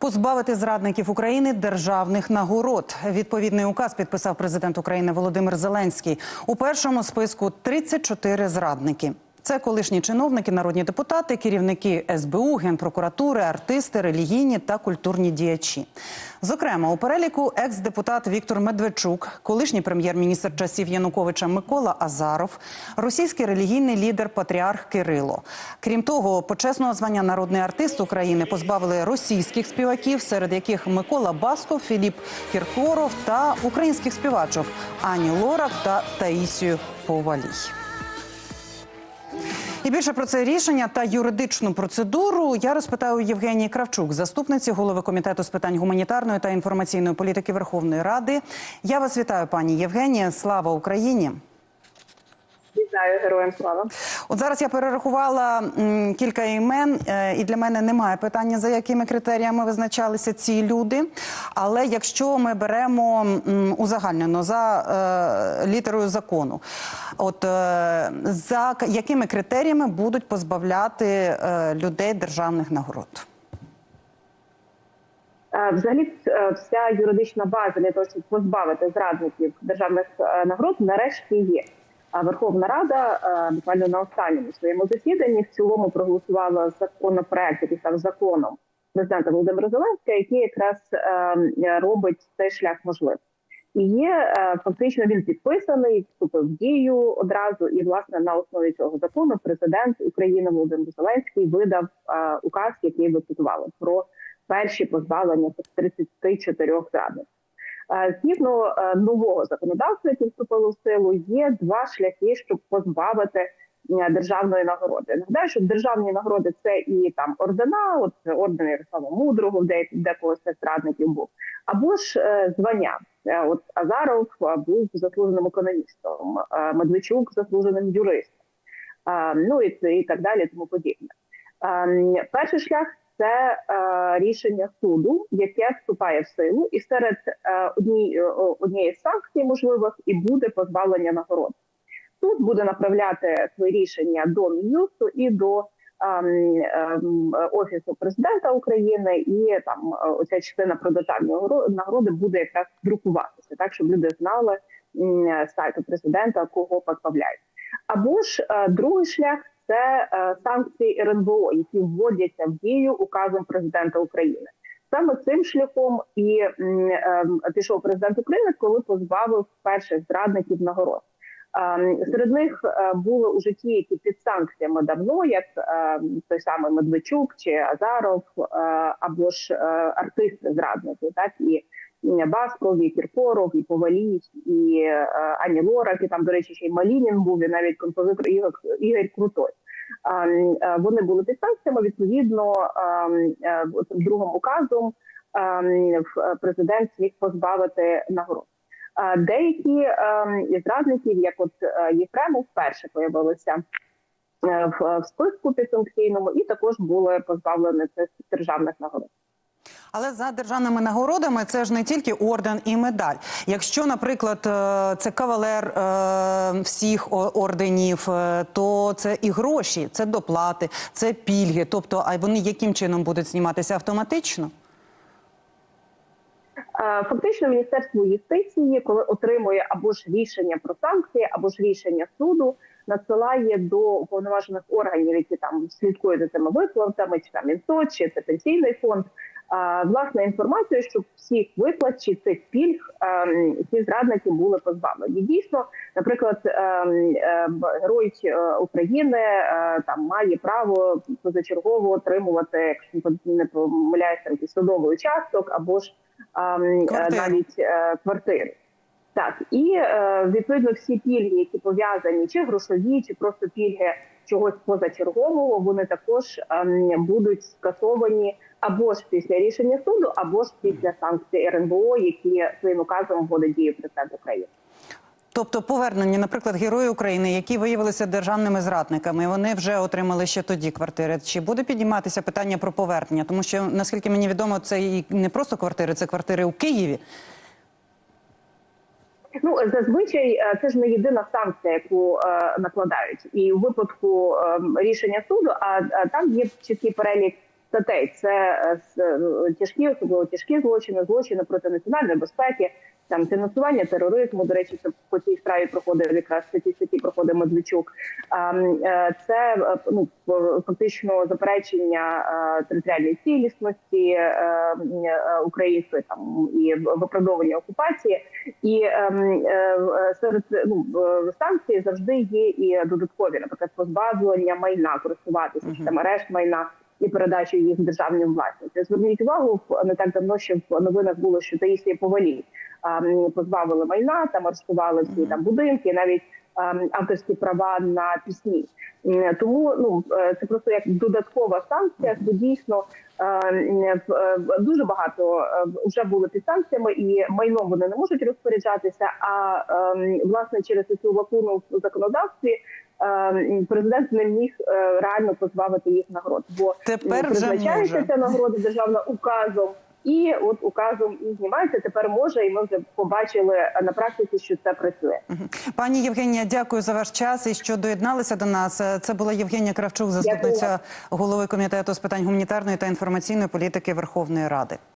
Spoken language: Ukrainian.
Позбавити зрадників України державних нагород. Відповідний указ підписав президент України Володимир Зеленський. У першому списку 34 зрадники. Це колишні чиновники, народні депутати, керівники СБУ, генпрокуратури, артисти, релігійні та культурні діячі. Зокрема, у переліку екс-депутат Віктор Медведчук, колишній прем'єр-міністр часів Януковича Микола Азаров, російський релігійний лідер Патріарх Кирило. Крім того, почесного звання народний артист України позбавили російських співаків, серед яких Микола Басков, Філіп Кіркоров та українських співачок Ані Лорак та Таїсію Повалій. І більше про це рішення та юридичну процедуру я розпитаю Євгенії Кравчук, заступниці голови комітету з питань гуманітарної та інформаційної політики Верховної Ради. Я вас вітаю, пані Євгенія. Слава Україні! Вітаю героям слава. От зараз я перерахувала м, кілька імен, е, і для мене немає питання, за якими критеріями визначалися ці люди. Але якщо ми беремо м, узагальнено за е, літерою закону, от е, за к- якими критеріями будуть позбавляти е, людей державних нагород? Е, Взагалі, е, вся юридична база для того, щоб позбавити зрадників державних е, нагород, нарешті є. Верховна Рада е, буквально на останньому своєму засіданні в цілому проголосувала законопроект, який став законом президента Володимира Зеленського, який якраз е, робить цей шлях можливим. І є е, фактично він підписаний, вступив в дію одразу. І власне на основі цього закону президент України Володимир Зеленський видав указ, який ви цитували, про перші позбавлення цих 34 зрадників. Е, Згідно е, нового законодавства, яке вступило в силу, є два шляхи, щоб позбавити е, державної нагороди. Нагадаю, що державні нагороди це і там ордена, от орден Ярослава Мудрого, де декого з цих зрадників був, або ж звання. От Азаров був заслуженим економістом, Медведчук заслуженим юристом, ну і, і так далі, тому подібне. Е, Перший шлях це е, рішення суду, яке вступає в силу, і серед е, одні, е, однієї з санкцій можливих і буде позбавлення нагород. Суд буде направляти свої рішення до Мін'юсту і до ем, ем, офісу президента України, і там е, оця частина про державні нагороди буде якраз друкуватися, так щоб люди знали з сайту президента, кого позбавляють. Або ж е, другий шлях це е, санкції РНБО, які вводяться в дію указом президента України. Саме цим шляхом і ем, пішов президент України, коли позбавив перших зрадників нагород. Ем, Серед них е, були у житті, які під санкціями давно, як е, той самий Медведчук чи Азаров, е, або ж е, артисти зрадники, так і Басков, і Кіркоров, і Повалій, і е, Ані Лорак, і там, до речі, ще й Малінін був, і навіть композитор Ігор, Ігор Крутой. Ем, е, Вони були під санкціями. Відповідно, ем, е, другим указом ем, президент міг позбавити нагород. Е, Деякі зрадників, як от е, Єфремов, вперше появилися е, в списку підсанкційному, і також були позбавлені цих державних нагород. Але за державними нагородами це ж не тільки орден і медаль. Якщо, наприклад, е, це кавалер е, всіх орденів, е, то це і гроші, це доплати, це пільги. Тобто, а вони яким чином будуть зніматися автоматично? Фактично, Міністерство юстиції, коли отримує або ж рішення про санкції, або ж рішення суду, надсилає до уповноважених органів, які там слідкують за цими виплатами, чи там Мінсоц, чи це пенсійний фонд. Власне інформацію, щоб всіх виплат чи цих пільг ем, ці зрадники були позбавлені. Дійсно, наприклад, ем, ем, герой е, України е, там має право позачергово отримувати, якщо не помиляюся, судовий участок або ж навіть е, квартири. Так, і е, відповідно всі пільги, які пов'язані, чи грошові, чи просто пільги чогось позачергового, вони також ем, будуть скасовані або ж після рішення суду, або ж після санкцій РНБО, які своїм указом вводить дію президент України. Тобто повернення, наприклад, герої України, які виявилися державними зрадниками, вони вже отримали ще тоді квартири. Чи буде підніматися питання про повернення? Тому що наскільки мені відомо, це і не просто квартири, це квартири у Києві. Ну зазвичай е, це ж не єдина санкція, яку е, накладають, і у випадку е, рішення суду, а там є чіткий перелік статей. Це е, е, тяжкі, особливо тяжкі злочини, злочини проти національної безпеки, там фінансування тероризму. До речі, це по цій справі проходив якраз по цій статті проходить Медведчук. Е, Це ну фактично заперечення територіальної цілісності української там і виправдовування окупації. І ем, серед ну санкцій завжди є і додаткові, наприклад, позбавлення майна, користуватися Мгм. там арешт майна і передачу їх в державні. Зверніть увагу, не так давно ще в новинах було, що Таїсія Повалій ем, позбавили майна, там арештували всі там будинки, навіть авторські права на пісні. Тому ну е, це просто як додаткова санкція. Це дійсно е, дуже багато е, вже були під санкціями, і майном вони не можуть розпоряджатися. А власне через цю лакуну в законодавстві президент не міг е, реально позбавити їх нагород, бо Тепер призначається ця нагорода державна указом. І от указом і знімається тепер може, і ми вже побачили на практиці, що це працює. Пані Євгенія, дякую за ваш час і що доєдналися до нас. Е, Це була Євгенія Кравчук, заступниця голови комітету з питань гуманітарної та інформаційної політики Верховної Ради.